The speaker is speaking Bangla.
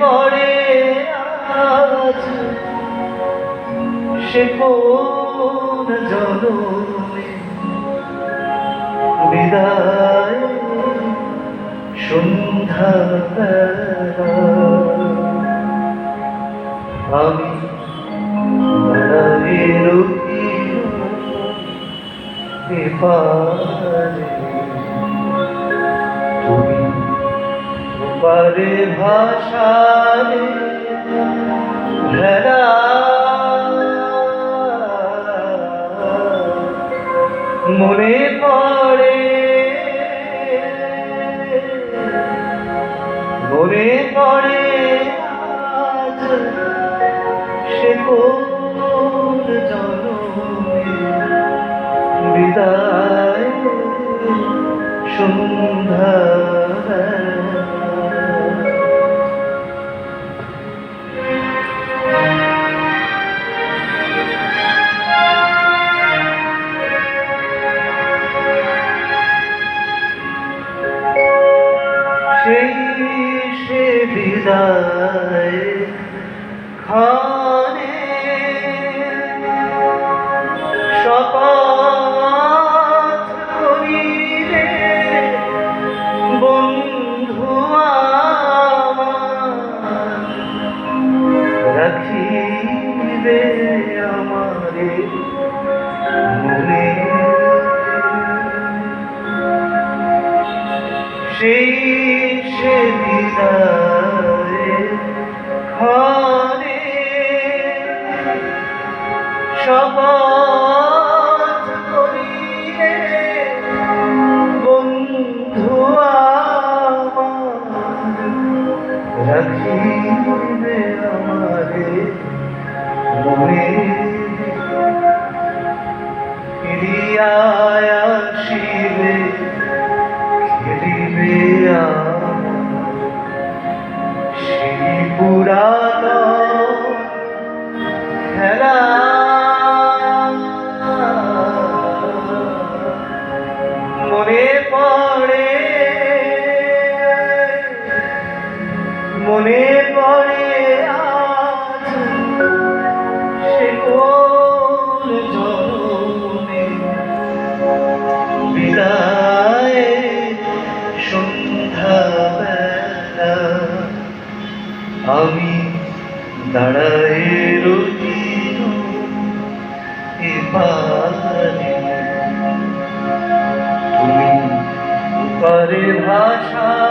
পড়ে আজ সে কোন জনমে বিদায় সন্ধ্যা আমি রহিল ওপারে ভাষারে ভেড়া। মনে পড়ে মনে পড়ে আজ সে কোন জনমে। বিদায় সন্ধ্যা বিদায়। খানে সেই সে বিদায় খানে করিলে বন্ধু রাখিবে আমারে মনে আমি দাঁড়ায় রহিল এপারে তুমি উপরে ভাষারে